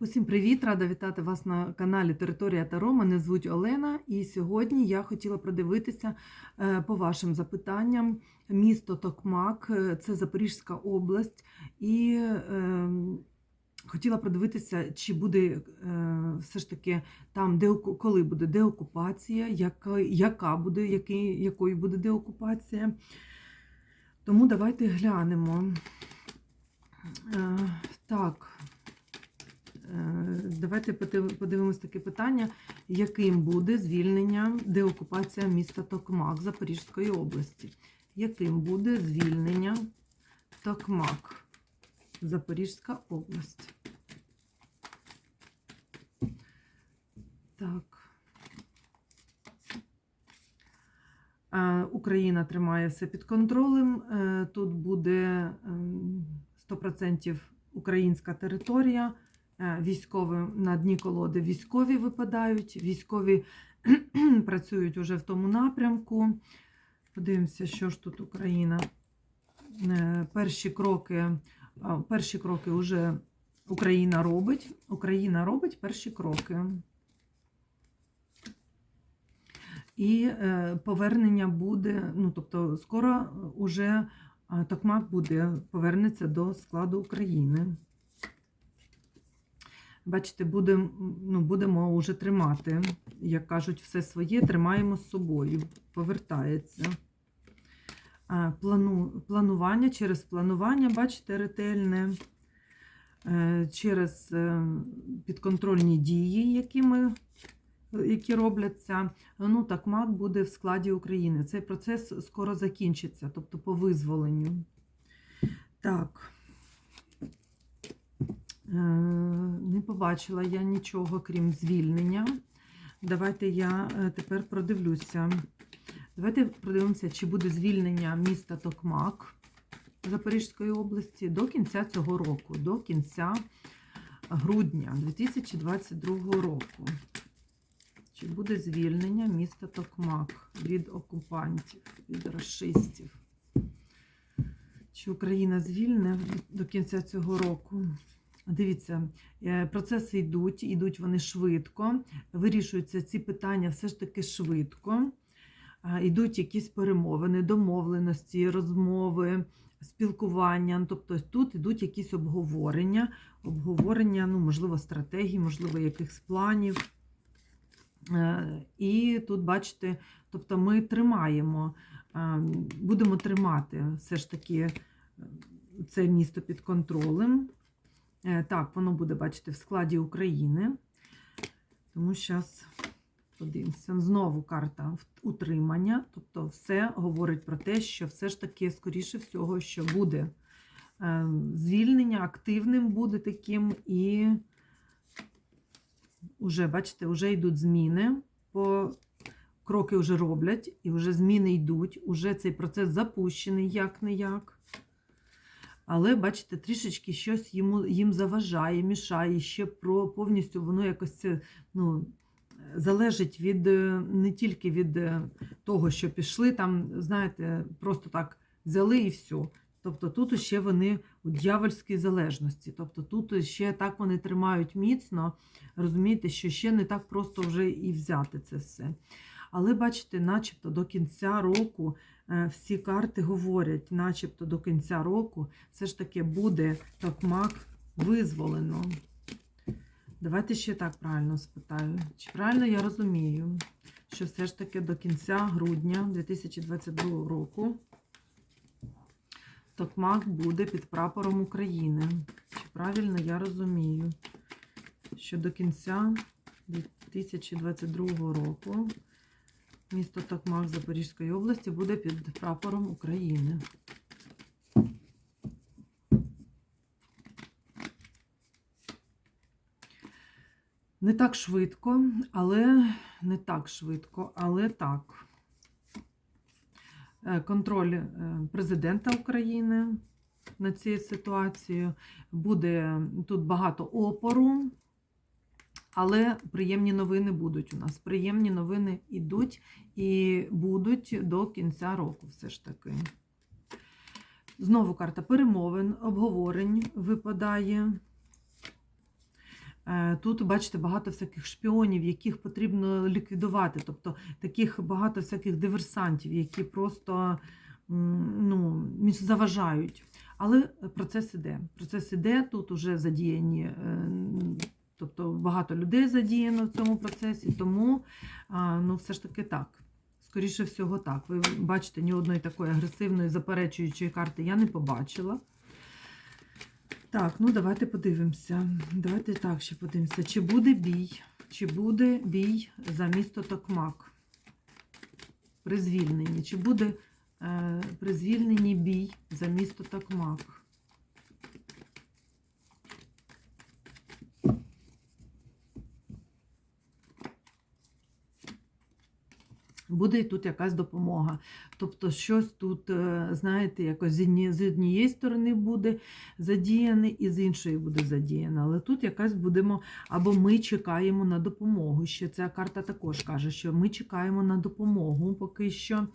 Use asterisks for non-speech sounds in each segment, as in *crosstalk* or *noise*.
Усім привіт! Рада вітати вас на каналі Територія Таро. Мене звуть Олена, і сьогодні я хотіла продивитися е, по вашим запитанням місто Токмак, е, це Запорізька область, і е, хотіла продивитися, чи буде е, все ж таки там, де коли буде деокупація, яка, яка буде, який, якою буде деокупація. Тому давайте глянемо. Е, Так. Е, Давайте подивимось таке питання, яким буде звільнення, деокупація міста Токмак Запорізької області. Яким буде звільнення Токмак, Запорізька область? Так. Е, Україна тримає все під контролем. Е, Тут буде ем, 100% українська територія. Е, Військові на дні колоди військові випадають, військові *clears throat* працюють уже в тому напрямку. Подивимося, що ж тут Україна. Е, Перші кроки, перші кроки вже Україна робить. Україна робить перші кроки. І е, повернення буде, ну тобто, скоро уже е, Токмак буде повернеться до складу України. Бачите, будем, ну, будемо вже тримати, як кажуть, все своє, тримаємо з собою, повертається. Плану, планування через планування, бачите, ретельне, е, через е, підконтрольні дії, які, ми, які робляться. Ну, так, МАК буде в складі України. Цей процес скоро закінчиться, тобто по визволенню. Так. Е, Не побачила я нічого, крім звільнення. Давайте я е, тепер продивлюся. Давайте продивимося, чи буде звільнення міста Токмак Запорізької області до кінця цього року, до кінця грудня 2022 року. Чи буде звільнення міста Токмак від окупантів, від расистів? Чи Україна звільне до кінця цього року? Дивіться, е, процеси йдуть, йдуть вони швидко, вирішуються ці питання все ж таки швидко. Йдуть якісь перемовини, домовленості, розмови, спілкування. Тобто тут йдуть якісь обговорення, обговорення, ну, можливо, стратегій, можливо, якихось планів. Е, І тут, бачите, тобто ми тримаємо, будемо тримати все ж таки е, це місто під контролем. Е, Так, воно буде, бачите, в складі України. Тому зараз подивимося. Знову карта утримання. Тобто, все говорить про те, що все ж таки, скоріше всього, що буде е, звільнення, активним буде таким, і вже, бачите, вже йдуть зміни. По кроки вже роблять, і вже зміни йдуть. Уже цей процес запущений як не як. Але, бачите, трішечки щось йому, їм заважає, мішає ще про повністю воно якось це, ну, залежить від е, не тільки від е, того, що пішли, там, знаєте, просто так взяли і все. Тобто тут ще вони у дьявольській залежності. Тобто тут ще так вони тримають міцно, розумієте, що ще не так просто вже і взяти це все. Але бачите, начебто до кінця року всі карти говорять, начебто до кінця року все ж таки буде Токмак визволено. Давайте ще так правильно спитаю. Чи правильно я розумію, що все ж таки до кінця грудня 2022 року Токмак буде під прапором України? Чи правильно я розумію, що до кінця 2022 року місто Токмак Запорізької області буде під прапором України? Не так швидко, але не так швидко, але так. Е, Контроль е, президента України над цією ситуацією. Буде тут багато опору, але приємні новини будуть у нас. Приємні новини йдуть і будуть до кінця року, все ж таки. Знову карта перемовин, обговорень випадає. Е, Тут, бачите, багато всяких шпіонів, яких потрібно ліквідувати. Тобто таких багато всяких диверсантів, які просто ну, заважають. Але процес іде. Процес іде, тут вже задіяні, е, тобто багато людей задіяно в цьому процесі, тому ну, все ж таки так. Скоріше всього, так. Ви бачите, ні одної такої агресивної заперечуючої карти я не побачила. Так, ну давайте подивимося. Давайте так ще подивимося. Чи буде бій? Чи буде бій за місто Токмак? При звільненні? Чи буде е, при звільненні бій за місто Токмак? Буде тут якась допомога. Тобто, щось тут, е, знаєте, якось з однієї сторони буде задіяне, і з іншої буде задіяно. Але тут якась будемо, або ми чекаємо на допомогу. Ще ця карта також каже, що ми чекаємо на допомогу поки що.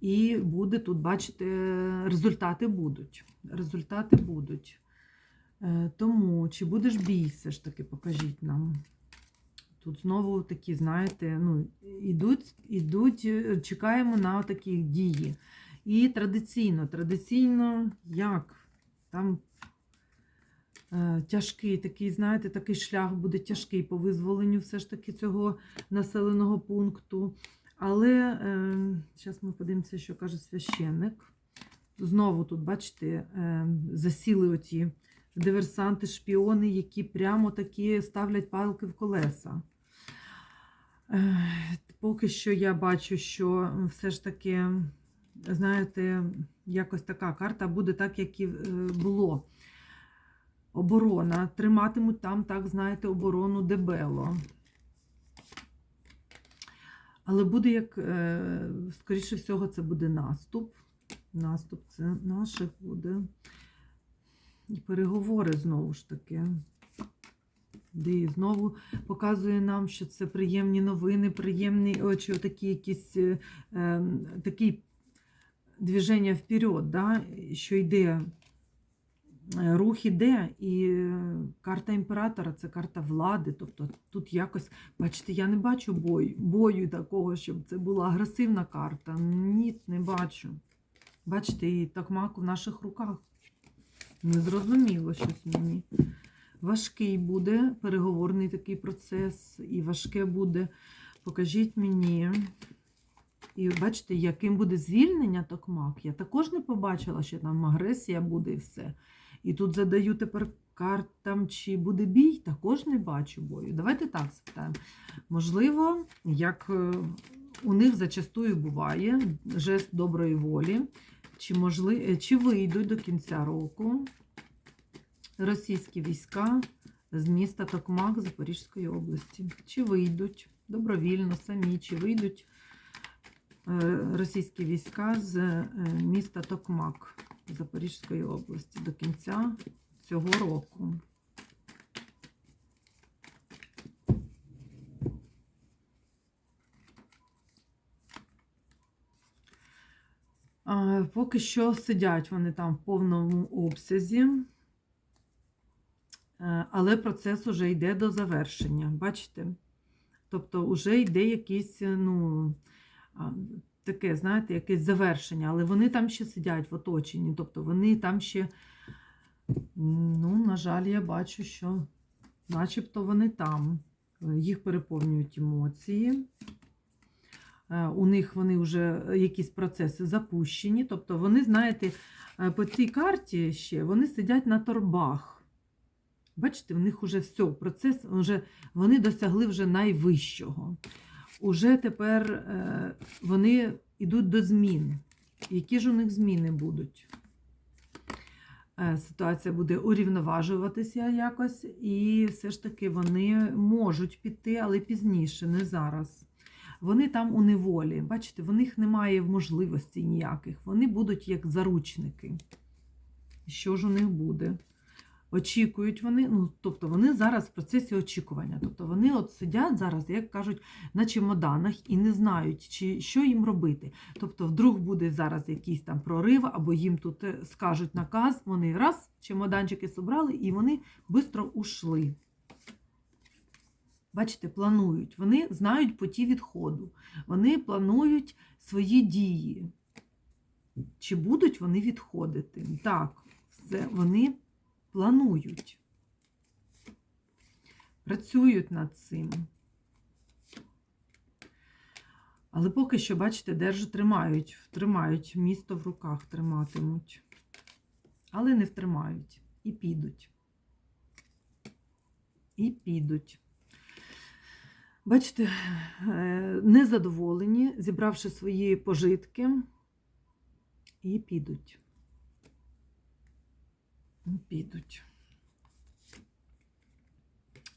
І буде тут, бачите, результати будуть. Результати будуть. Е, Тому, чи будеш бій, все ж таки, покажіть нам. Тут знову такі, знаєте, ну, ідуть, ідуть, е, чекаємо на такі дії. І традиційно, традиційно, як? Там е, тяжкий такий, знаєте, такий шлях буде тяжкий по визволенню все ж таки цього населеного пункту. Але е, зараз ми подивимося, що каже священник. Знову тут, бачите, е, засіли оті диверсанти, шпіони, які прямо такі ставлять палки в колеса. Поки що я бачу, що все ж таки, знаєте, якось така карта буде так, як і е, було. Оборона. Триматимуть там, так, знаєте, оборону дебело. Але буде як, е, скоріше всього, це буде наступ. Наступ це наших буде. І переговори знову ж таки. Де знову показує нам, що це приємні новини, приємні очі, отакі якісь е, е, такі движення вперед, да? що йде, е, рух іде, і е, карта імператора це карта влади. Тобто тут якось, бачите, я не бачу бою, бою такого, щоб це була агресивна карта. Ні, не бачу. Бачите, і такмак в наших руках. Незрозуміло щось мені. Важкий буде переговорний такий процес, і важке буде. Покажіть мені. І бачите, яким буде звільнення Токмак. Я також не побачила, що там агресія буде і все. І тут задаю тепер картам, чи буде бій, також не бачу бою. Давайте так спитаємо. Можливо, як е, у них зачастую буває жест доброї волі, чи, можли, е, чи вийдуть до кінця року російські війська з міста Токмак Запорізької області. Чи вийдуть добровільно самі, чи вийдуть е, російські війська з е, міста Токмак Запорізької області до кінця цього року. Поки що сидять вони там в повному обсязі. Е, але процес уже йде до завершення, бачите? Тобто вже йде якийсь, е, ну, таке, знаєте, якесь завершення, але вони там ще сидять в оточенні, тобто вони там ще, ну, на жаль, я бачу, що начебто вони там, Е, їх переповнюють емоції. У них вони вже якісь процеси запущені. Тобто вони, знаєте, по цій карті ще вони сидять на торбах. Бачите, в них вже все, процес, вже, вони досягли вже найвищого. Уже тепер е, вони йдуть до змін. Які ж у них зміни будуть? Е, ситуація буде урівноважуватися якось, і все ж таки вони можуть піти, але пізніше, не зараз. Вони там у неволі. Бачите, в них немає можливостей ніяких. Вони будуть як заручники. Що ж у них буде? Очікують вони, ну, тобто вони зараз в процесі очікування. Тобто вони от сидять зараз, як кажуть, на чемоданах і не знають, чи, що їм робити. Тобто, вдруг буде зараз якийсь там прорив, або їм тут е, скажуть наказ, вони раз, чемоданчики зібрали і вони швидко ушли. Бачите, планують. Вони знають путі відходу. Вони планують свої дії. Чи будуть вони відходити? Так, все, вони планують. Працюють над цим. Але поки що, бачите, держу тримають, тримають, місто в руках триматимуть. Але не втримають. І підуть. І підуть. Бачите, е, незадоволені, зібравши свої пожитки, і підуть. Підуть.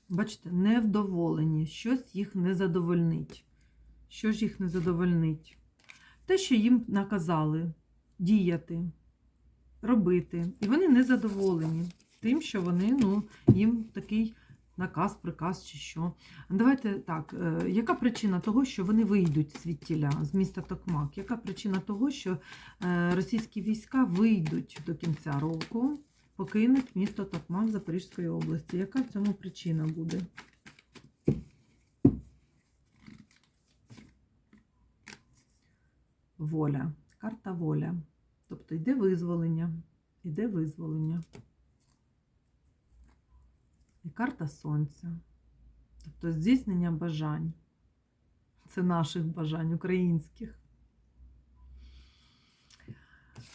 Бачите, невдоволені, щось їх не задовольнить. Що ж їх не задовольнить? Те, що їм наказали діяти, робити. І вони не задоволені тим, що вони, ну, їм такий наказ, приказ чи що. Давайте так, е, яка причина того, що вони вийдуть звідтіля, з міста Токмак? Яка причина того, що е, російські війська вийдуть до кінця року, покинуть місто Токмак Запорізької області? Яка в цьому причина буде? Воля. Карта воля. Тобто йде визволення. Іде визволення. І карта сонця. Тобто здійснення бажань. Це наших бажань, українських.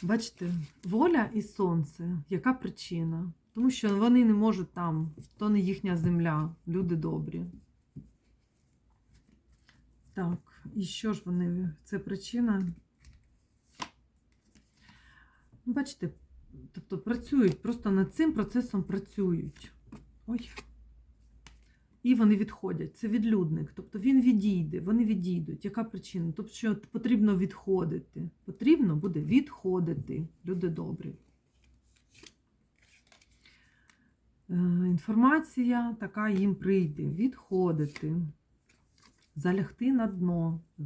Бачите, воля і сонце. Яка причина? Тому що вони не можуть там, то не їхня земля, люди добрі. Так, і що ж вони? Це причина. Ну, Бачите, тобто працюють, просто над цим процесом працюють. Ой. І вони відходять. Це відлюдник. Тобто він відійде, вони відійдуть. Яка причина? Тобто, що потрібно відходити. Потрібно буде відходити. Люди добрі. Е, Інформація така їм прийде. Відходити. Залягти на дно. Е,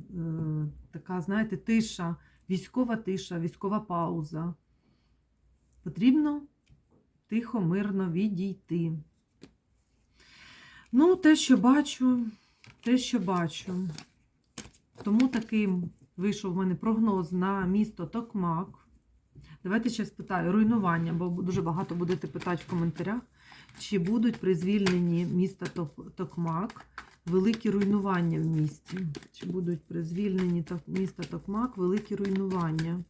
Така, знаєте, тиша, військова тиша, військова пауза. Потрібно тихо, мирно відійти. Ну, те, що бачу, те, що бачу. Тому таким вийшов в мене прогноз на місто Токмак. Давайте ще спитаю руйнування, бо дуже багато будете питати в коментарях, чи будуть при звільненні міста Токмак великі руйнування в місті? Чи будуть при звільненні міста Токмак великі руйнування?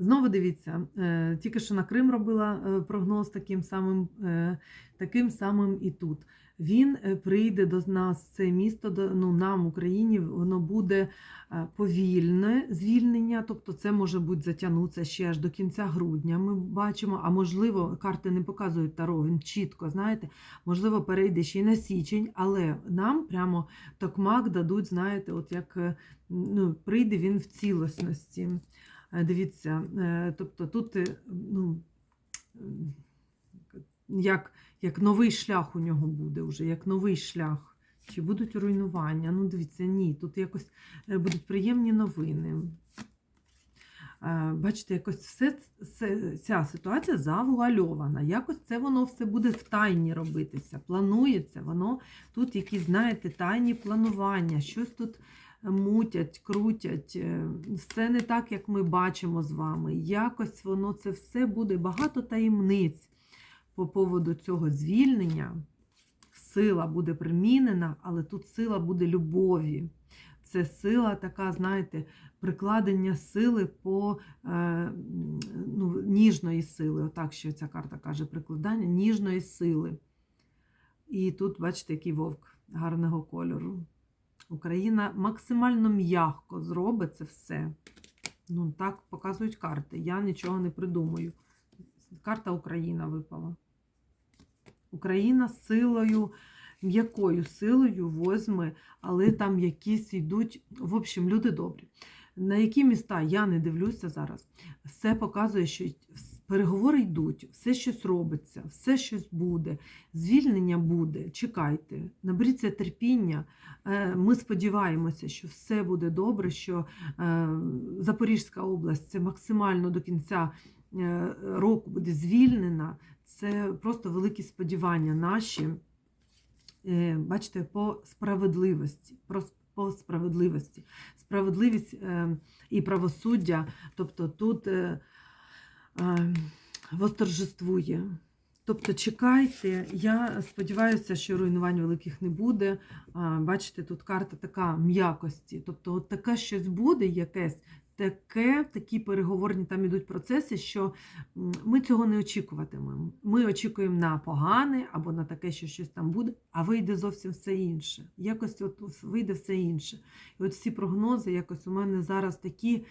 Знову дивіться, е, тільки що на Крим робила е, прогноз таким самим, е, таким самим і тут. Він прийде до нас, це місто, ну, нам, Україні, воно буде повільне звільнення, тобто це може бути затягнутися ще аж до кінця грудня. Ми бачимо, а можливо, карти не показують таро, він чітко, знаєте, можливо, перейде ще й на січень, але нам прямо токмак дадуть, знаєте, от як ну, прийде він в цілісності. Е, Дивіться, е, тобто тут е, ну, як, як новий шлях у нього буде вже, як новий шлях. Чи будуть руйнування? Ну, дивіться, ні, тут якось будуть приємні новини. Бачите, якось все ця ситуація завуальована. Якось це воно все буде в тайні робитися. Планується, воно тут якісь, знаєте, тайні планування, щось тут мутять, крутять. е, Все не так, як ми бачимо з вами. Якось воно це все буде багато таємниць по поводу цього звільнення. Сила буде примінена, але тут сила буде любові. Це сила така, знаєте, прикладення сили по е, ну, ніжної сили. Отак що ця карта каже, прикладання ніжної сили. І тут, бачите, який вовк гарного кольору. Україна максимально м'яко зробить це все. Ну, так показують карти. Я нічого не придумаю. Карта Україна випала. Україна силою, м'якою силою возьме, але там якісь йдуть. В общем, люди добрі. На які міста я не дивлюся зараз. Все показує, що переговори йдуть, все щось робиться, все щось буде, звільнення буде. Чекайте, наберіться терпіння. Е, Ми сподіваємося, що все буде добре, що е, Запорізька область це максимально до кінця е, року буде звільнена. Це просто великі сподівання наші. Бачите, по справедливості. По справедливості. Справедливість і правосуддя, тобто тут восторжествує. Тобто чекайте, я сподіваюся, що руйнувань великих не буде. Бачите, тут карта така м'якості. Тобто, от таке щось буде, якесь таке, такі переговорні там ідуть процеси, що ми цього не очікуватимемо. Ми очікуємо на погане або на таке, що щось там буде, а вийде зовсім все інше. Якось от вийде все інше. І от всі прогнози, якось у мене зараз такі.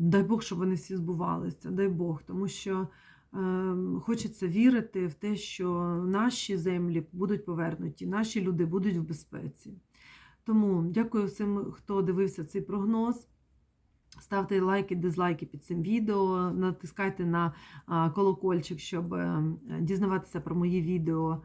Дай Бог, щоб вони всі збувалися, дай Бог, тому що е, хочеться вірити в те, що наші землі будуть повернуті, наші люди будуть в безпеці. Тому дякую всім, хто дивився цей прогноз. Ставте лайки, дизлайки під цим відео, натискайте на колокольчик, щоб е, дізнаватися про мої відео,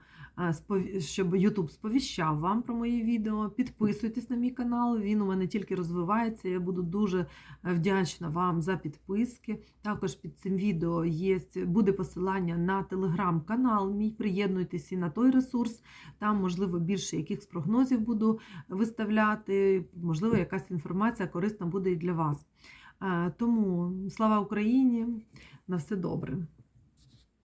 щоб YouTube сповіщав вам про мої відео. Підписуйтесь на мій канал, він у мене тільки розвивається. Я буду дуже е, вдячна вам за підписки. Також під цим відео є, буде посилання на телеграм-канал. Мій приєднуйтесь і на той ресурс. Там, можливо, більше якихось прогнозів буду виставляти. Можливо, якась інформація корисна буде і для вас. Е, Тому слава Україні! На все добре.